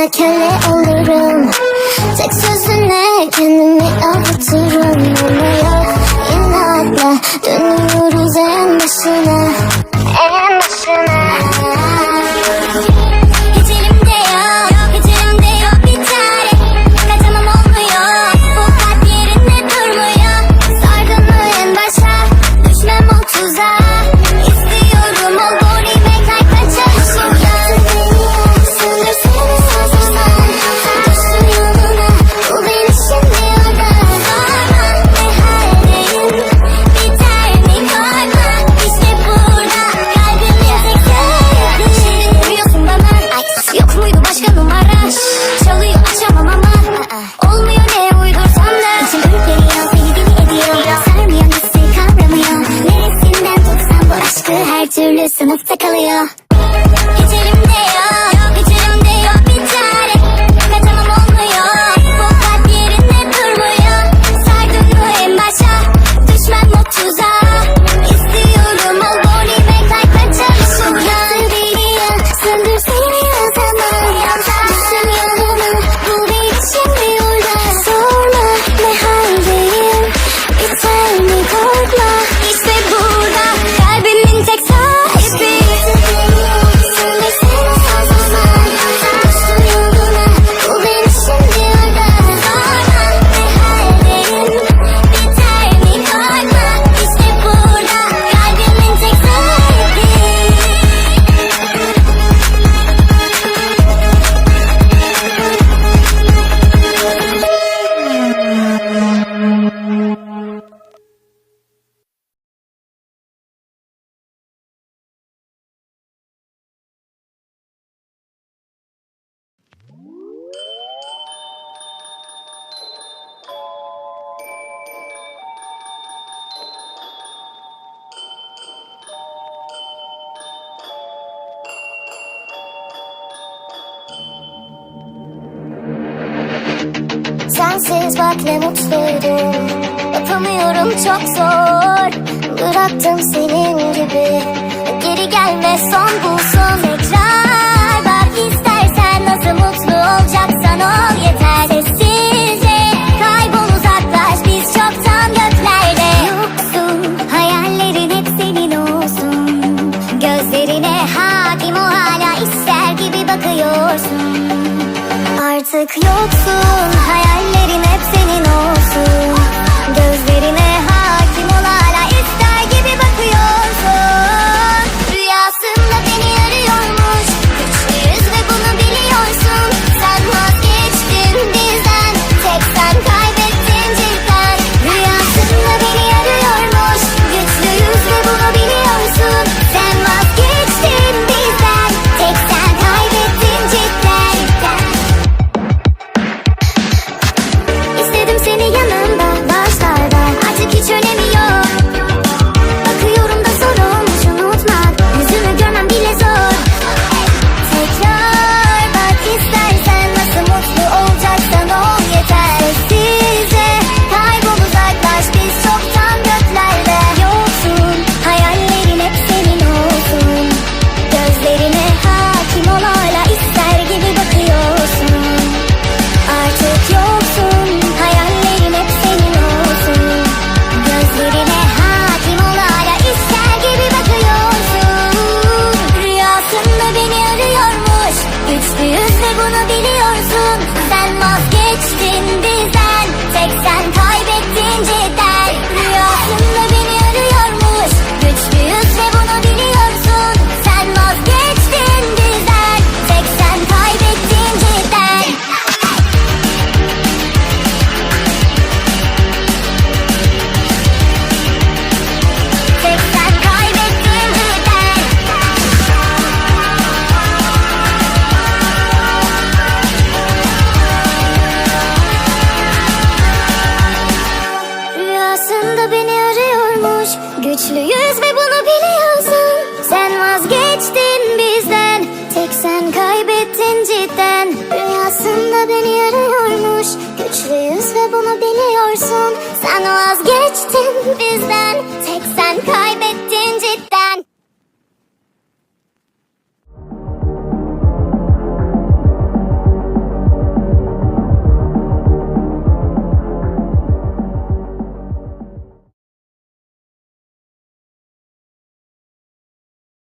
Makerle olurum Tek sözünle kendimi avuturum yeah. sensiz bak ne mutluydum. Yapamıyorum çok zor. Bıraktım senin gibi. Geri gelme son bulsun. Tekrar Bak istersen nasıl mutlu artık yoksun Hayallerin hep senin geçtin bizden. Tek sen kaybettin cidden. Rüyasında beni arıyormuş Güçlüyüz ve bunu biliyorsun. Sen vazgeçtin.